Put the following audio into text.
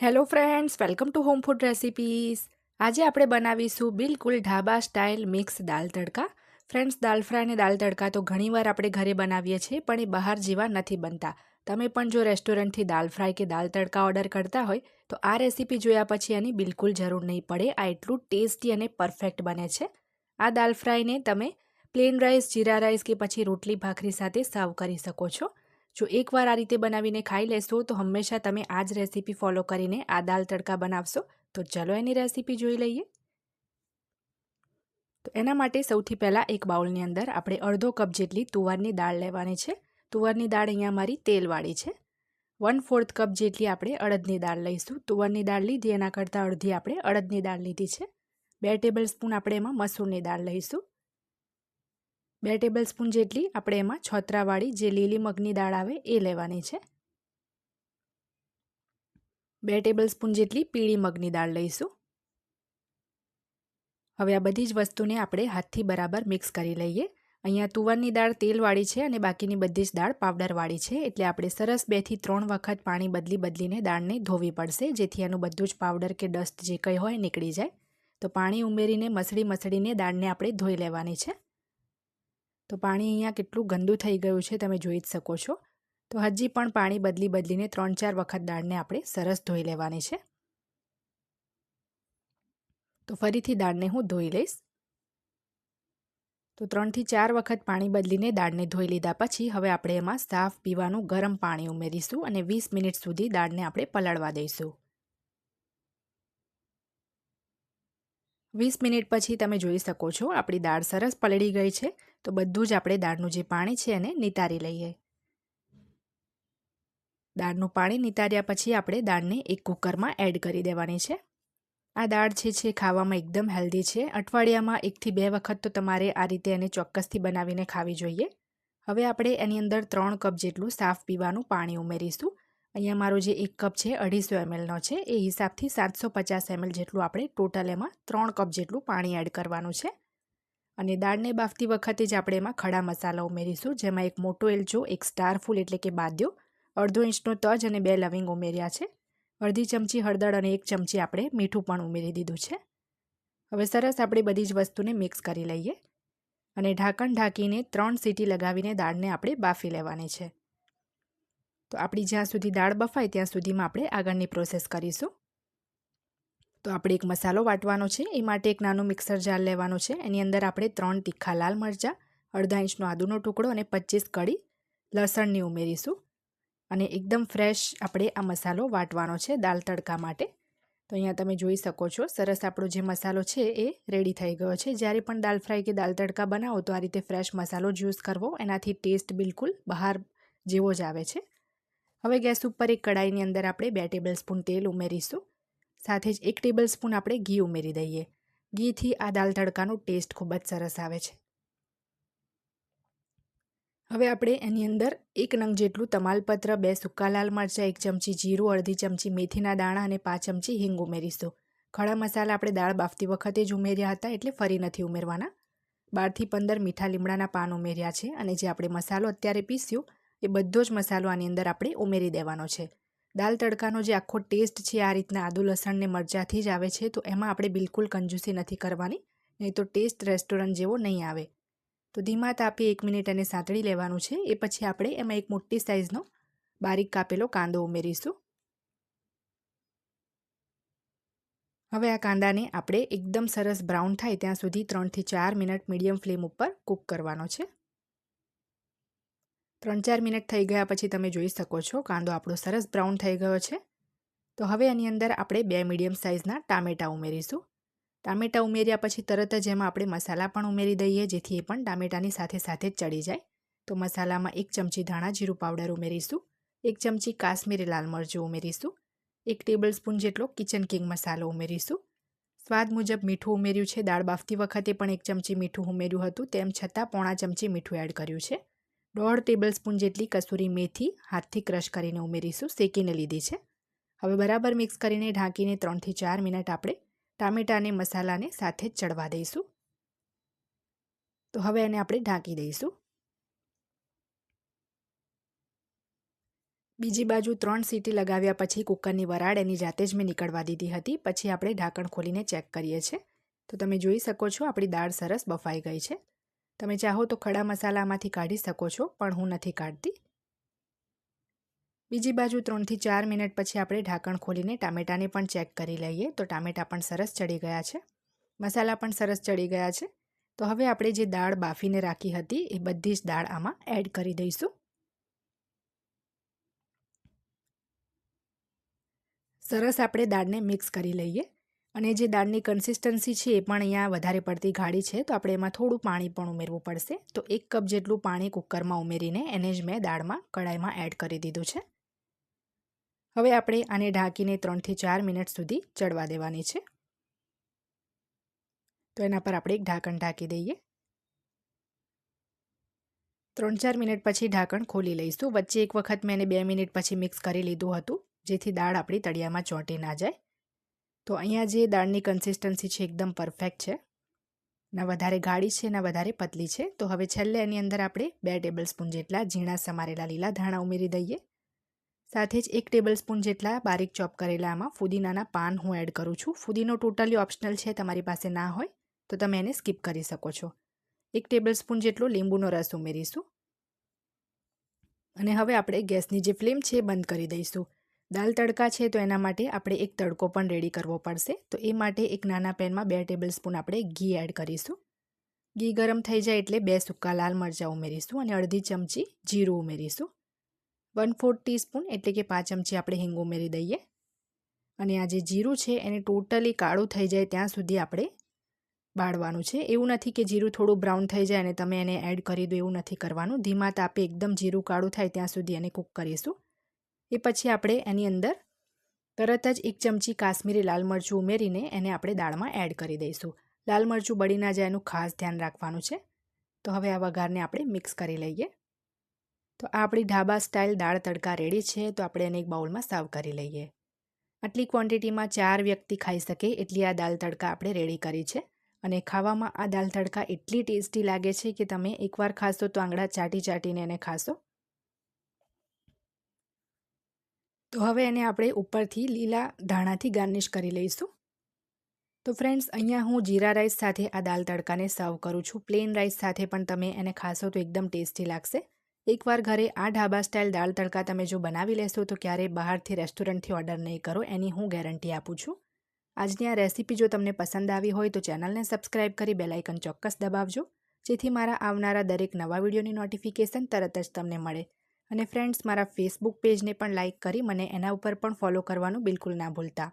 Hello friends welcome to home food recipes આજે આપણે બનાવીશું બિલકુલ ઢાબા સ્ટાઇલ મિક્સ દાલ તડકા. ફ્રેન્ડ્સ દાલ ફ્રાય અને દાલ તડકા તો ઘણીવાર આપણે ઘરે બનાવીએ છીએ, પણ એ બહાર જેવા નથી બનતા. તમે પણ જો રેસ્ટોરન્ટથી દાલ ફ્રાય કે દાલ તડકા ઓર્ડર કરતા હોય, તો આ રેસીપી જોયા પછી એની બિલકુલ જરૂર નહીં પડે. આ એટલું ટેસ્ટી અને પરફેક્ટ બને છે. આ દાલ ફ્રાયને તમે પ્લેન રાઈસ જીરા રાઈસ કે પછી રોટલી, ભાખરી સાથે સર્વ કરી શકો છો. જો એકવાર આ રીતે બનાવીને ખાઈ લેશો, તો હંમેશા તમે આ જ રેસીપી ફોલો કરીને આ દાલ તડકા બનાવશો. તો ચલો એની રેસીપી જોઈ લઈએ. તો એના માટે સૌથી પહેલાં એક બાઉલની અંદર આપણે અડધો કપ જેટલી તુવરની દાળ લેવાની છે. તુવરની દાળ અહીંયા મારી તેલવાળી છે. વન ફોર્થ કપ જેટલી આપણે અડદની દાળ લઈશું. તુવરની દાળ લીધી, એના કરતાં અડધી આપણે અડદની દાળ લીધી છે. બે ટેબલ સ્પૂન આપણે એમાં મસૂરની દાળ લઈશું. બે ટેબલ સ્પૂન જેટલી આપણે એમાં છોતરાવાળી જે લીલી મગની દાળ આવે એ લેવાની છે. બે ટેબલ સ્પૂન જેટલી પીળી મગની દાળ લઈશું. હવે આ બધી જ વસ્તુને આપણે હાથથી બરાબર મિક્સ કરી લઈએ. અહીંયા તુવરની દાળ તેલવાળી છે અને બાકીની બધી જ દાળ પાવડરવાળી છે. એટલે આપણે સરસ બેથી ત્રણ વખત પાણી બદલી બદલીને દાળને ધોવી પડશે, જેથી એનું બધું જ પાવડર કે ડસ્ટ જે કંઈ હોય નીકળી જાય. તો પાણી ઉમેરીને મસળી મસળીને દાળને આપણે ધોઈ લેવાની છે. તો પાણી અહીંયા કેટલું ગંદુ થઈ ગયું છે તમે જોઈ જ શકો છો. તો હજી પણ પાણી બદલી બદલીને ત્રણ ચાર વખત દાળને આપણે સરસ ધોઈ લેવાની છે. તો ફરીથી દાળને હું ધોઈ લઈશ. તો ત્રણથી ચાર વખત પાણી બદલીને દાળને ધોઈ લીધા પછી હવે આપણે એમાં સાફ પીવાનું ગરમ પાણી ઉમેરીશું અને વીસ મિનિટ સુધી દાળને આપણે પલાળવા દઈશું. વીસ મિનિટ પછી તમે જોઈ શકો છો, આપણી દાળ સરસ પલળી ગઈ છે, તો બધું જ આપણે દાળનું જે પાણી છે એને નિતારી લઈએ. દાળનું પાણી નિતાર્યા પછી આપણે દાળને એક કુકરમાં એડ કરી દેવાની છે. આ દાળ છે છે ખાવામાં એકદમ હેલ્ધી છે. અઠવાડિયામાં એકથી બે વખત તો તમારે આ રીતે એને ચોક્કસથી બનાવીને ખાવી જોઈએ. હવે આપણે એની અંદર ત્રણ કપ જેટલું સાફ પીવાનું પાણી ઉમેરીશું. અહીંયા મારો જે એક કપ છે, અઢીસો એમએલનો છે, એ હિસાબથી સાતસો પચાસ એમએલ જેટલું આપણે ટોટલ એમાં ત્રણ કપ જેટલું પાણી એડ કરવાનું છે. અને દાળને બાફતી વખતે જ આપણે એમાં ખડા મસાલા ઉમેરીશું, જેમાં એક મોટો એલચો, એક સ્ટાર ફૂલ એટલે કે બાદ્યો, અડધો ઇંચનો તજ અને બે લવિંગ ઉમેર્યા છે. અડધી ચમચી હળદર અને એક ચમચી આપણે મીઠું પણ ઉમેરી દીધું છે. હવે સરસ આપણે બધી જ વસ્તુને મિક્સ કરી લઈએ. અને ઢાંકણ ઢાંકીને ત્રણ સીટી લગાવીને દાળને આપણે બાફી લેવાની છે. તો આપણી જ્યાં સુધી દાળ બફાય ત્યાં સુધીમાં આપણે આગળની પ્રોસેસ કરીશું. તો આપણે એક મસાલો વાટવાનો છે, એ માટે એક નાનું મિક્સર જાર લેવાનું છે, એની અંદર આપણે ત્રણ તીખા લાલ મરચાં, અડધા ઇંચનો આદુનો ટુકડો અને પચીસ કડી લસણની ઉમેરીશું. અને એકદમ ફ્રેશ આપણે આ મસાલો વાટવાનો છે દાળ તડકા માટે. તો અહીંયા તમે જોઈ શકો છો, સરસ આપણો જે મસાલો છે એ રેડી થઈ ગયો છે. જ્યારે પણ દાલ ફ્રાય કે દાલ તડકા બનાવો તો આ રીતે ફ્રેશ મસાલો જ યુઝ કરવો. એનાથી ટેસ્ટ બિલકુલ બહાર જેવો જ આવે છે. હવે ગેસ ઉપર એક કડાઈની અંદર આપણે બે ટેબલ સ્પૂન તેલ ઉમેરીશું. સાથે જ એક ટેબલ સ્પૂન આપણે ઘી ઉમેરી દઈએ. ઘીથી આ દાલ તડકાનો ટેસ્ટ ખૂબ જ સરસ આવે છે. હવે આપણે એની અંદર એક નંગ જેટલું તમાલપત્ર, બે સૂકા લાલ મરચાં, એક ચમચી જીરું, અડધી ચમચી મેથીના દાણા અને પાંચ ચમચી હિંગ ઉમેરીશું. ખડા મસાલા આપણે દાળ બાફતી વખતે જ ઉમેર્યા હતા એટલે ફરી નથી ઉમેરવાના. બારથી પંદર મીઠા લીમડાના પાન ઉમેર્યા છે અને જે આપણે મસાલો અત્યારે પીસ્યું એ બધો જ મસાલો આની અંદર આપણે ઉમેરી દેવાનો છે. દાલ તડકાનો જે આખો ટેસ્ટ છે, આ રીતના આદુ લસણને મરચાંથી જ આવે છે, તો એમાં આપણે બિલકુલ કંજૂસી નથી કરવાની, નહીં તો ટેસ્ટ રેસ્ટોરન્ટ જેવો નહીં આવે. તો ધીમા તાપે એક મિનિટ એને સાંતળી લેવાનું છે, એ પછી આપણે એમાં એક મોટી સાઇઝનો બારીક કાપેલો કાંદો ઉમેરીશું. હવે આ કાંદાને આપણે એકદમ સરસ બ્રાઉન થાય ત્યાં સુધી ત્રણથી ચાર મિનિટ મીડિયમ ફ્લેમ ઉપર કૂક કરવાનો છે. ત્રણ ચાર મિનિટ થઈ ગયા પછી તમે જોઈ શકો છો, કાંદો આપણો સરસ બ્રાઉન થઈ ગયો છે. તો હવે એની અંદર આપણે બે મીડિયમ સાઇઝના ટામેટાં ઉમેરીશું. ટામેટાં ઉમેર્યા પછી તરત જ એમાં આપણે મસાલા પણ ઉમેરી દઈએ, જેથી એ પણ ટામેટાની સાથે સાથે જ ચડી જાય. તો મસાલામાં એક ચમચી ધાણા જીરું પાવડર ઉમેરીશું, એક ચમચી કાશ્મીરી લાલ મરચું ઉમેરીશું, એક ટેબલ સ્પૂન જેટલો કિચન કિંગ મસાલો ઉમેરીશું. સ્વાદ મુજબ મીઠું ઉમેર્યું છે, દાળ બાફતી વખતે પણ એક ચમચી મીઠું ઉમેર્યું હતું, તેમ છતાં પોણા ચમચી મીઠું એડ કર્યું છે. દોઢ ટેબલ સ્પૂન જેટલી કસૂરી મેથી હાથથી ક્રશ કરીને ઉમેરીશું, શેકીને લીધી છે. હવે બરાબર મિક્સ કરીને ઢાંકીને ત્રણથી ચાર મિનિટ આપણે ટામેટા અને મસાલાને સાથે જ ચડવા દઈશું. તો હવે એને આપણે ઢાંકી દઈશું. બીજી બાજુ ત્રણ સીટી લગાવ્યા પછી કુકરની વરાળ એની જાતે જ મેં નીકળવા દીધી હતી. પછી આપણે ઢાંકણ ખોલીને ચેક કરીએ છીએ. તો તમે જોઈ શકો છો, આપણી દાળ સરસ બફાઈ ગઈ છે. તમે ચાહો તો ખડા મસાલામાંથી કાઢી શકો છો, પણ હું નથી કાઢતી. બીજી બાજુ ત્રણથી ચાર મિનિટ પછી આપણે ઢાંકણ ખોલીને ટામેટાને પણ ચેક કરી લઈએ. તો ટામેટાં પણ સરસ ચડી ગયા છે. મસાલા પણ સરસ ચડી ગયા છે. તો હવે આપણે જે દાળ બાફીને રાખી હતી, એ બધી જ દાળ આમાં એડ કરી દઈશું. સરસ આપણે દાળને મિક્સ કરી લઈએ. અને જે દાળની કન્સિસ્ટન્સી છે એ પણ અહીંયા વધારે પડતી ગાઢી છે, તો આપણે એમાં થોડું પાણી પણ ઉમેરવું પડશે. તો એક કપ જેટલું પાણી કુકરમાં ઉમેરીને એને જ મેં દાળમાં કડાઈમાં એડ કરી દીધું છે. હવે આપણે આને ઢાંકીને ત્રણથી ચાર મિનિટ સુધી ચડવા દેવાની છે. તો એના પર આપણે એક ઢાંકણ ઢાંકી દઈએ. ત્રણ ચાર મિનિટ પછી ઢાંકણ ખોલી લઈશું. વચ્ચે એક વખત મેં એને બે મિનિટ પછી મિક્સ કરી લીધું હતું, જેથી દાળ આપણી તળિયામાં ચોંટી ના જાય. તો અહીંયા જે દાળની કન્સિસ્ટન્સી છે એકદમ પરફેક્ટ છે. ના વધારે ગાઢી છે, ના વધારે પતલી છે. તો હવે છેલ્લે એની અંદર આપણે બે ટેબલ સ્પૂન જેટલા ઝીણા સમારેલા લીલા ધાણા ઉમેરી દઈએ. સાથે જ એક ટેબલ સ્પૂન જેટલા બારીક ચોપ કરેલા આમાં ફુદીનાના પાન હું એડ કરું છું. ફુદીનો ટોટલી ઓપ્શનલ છે, તમારી પાસે ના હોય તો તમે એને સ્કીપ કરી શકો છો. એક ટેબલ સ્પૂન જેટલો લીંબુનો રસ ઉમેરીશું. અને હવે આપણે ગેસની જે ફ્લેમ છે એ બંધ કરી દઈશું. દાલ તડકા છે તો એના માટે આપણે એક તડકો પણ રેડી કરવો પડશે. તો એ માટે એક નાના પેનમાં બે ટેબલ સ્પૂન આપણે ઘી એડ કરીશું. ઘી ગરમ થઈ જાય એટલે બે સૂકા લાલ મરચાં ઉમેરીશું અને અડધી ચમચી જીરું ઉમેરીશું. વન ફોર્થ ટીસ્પૂન એટલે કે પાંચ ચમચી આપણે હિંગ ઉમેરી દઈએ. અને આ જે જીરું છે એને ટોટલી કાળું થઈ જાય ત્યાં સુધી આપણે બાળવાનું છે. એવું નથી કે જીરું થોડું બ્રાઉન થઈ જાય અને તમે એને એડ કરી દો એવું નથી કરવાનું. ધીમા તાપે એકદમ જીરું કાળું થાય ત્યાં સુધી એને કૂક કરીશું. એ પછી આપણે એની અંદર તરત જ એક ચમચી કાશ્મીરી લાલ મરચું ઉમેરીને એને આપણે દાળમાં એડ કરી દઈશું. લાલ મરચું બળી ના જાય એનું ખાસ ધ્યાન રાખવાનું છે. તો હવે આ વઘારને આપણે મિક્સ કરી લઈએ. તો આ આપણી ઢાબા સ્ટાઇલ દાળ તડકા રેડી છે તો આપણે એને એક બાઉલમાં સર્વ કરી લઈએ. આટલી ક્વોન્ટિટીમાં ચાર વ્યક્તિ ખાઈ શકે એટલી આ દાલ તડકા આપણે રેડી કરી છે. અને ખાવામાં આ દાલ તડકા એટલી ટેસ્ટી લાગે છે કે તમે એકવાર ખાશો તો આંગળા ચાટી ચાટીને એને ખાશો. તો હવે એને આપણે ઉપરથી લીલા ધાણાથી ગાર્નિશ કરી લઈશું. તો ફ્રેન્ડ્સ, અહીંયા હું જીરા રાઈસ સાથે આ દાલ તડકાને સર્વ કરું છું. પ્લેન રાઈસ સાથે પણ તમે એને ખાશો તો એકદમ ટેસ્ટી લાગશે. એકવાર ઘરે આ ઢાબા સ્ટાઇલ દાળ તડકા તમે જો બનાવી લેશો તો ક્યારેય બહારથી રેસ્ટોરન્ટથી ઓર્ડર નહીં કરો, એની હું ગેરંટી આપું છું. આજની આ રેસીપી જો તમને પસંદ આવી હોય તો ચેનલને સબસ્ક્રાઇબ કરી બેલાઇકન ચોક્કસ દબાવજો, જેથી મારા આવનારા દરેક નવા વિડીયોની નોટિફિકેશન તરત જ તમને મળે. અને ફ્રેન્ડ્સ મારા ફેસબુક પેજને પણ લાઇક કરી, મને એના ઉપર પણ ફોલો કરવાનું બિલકુલ ના ભૂલતા.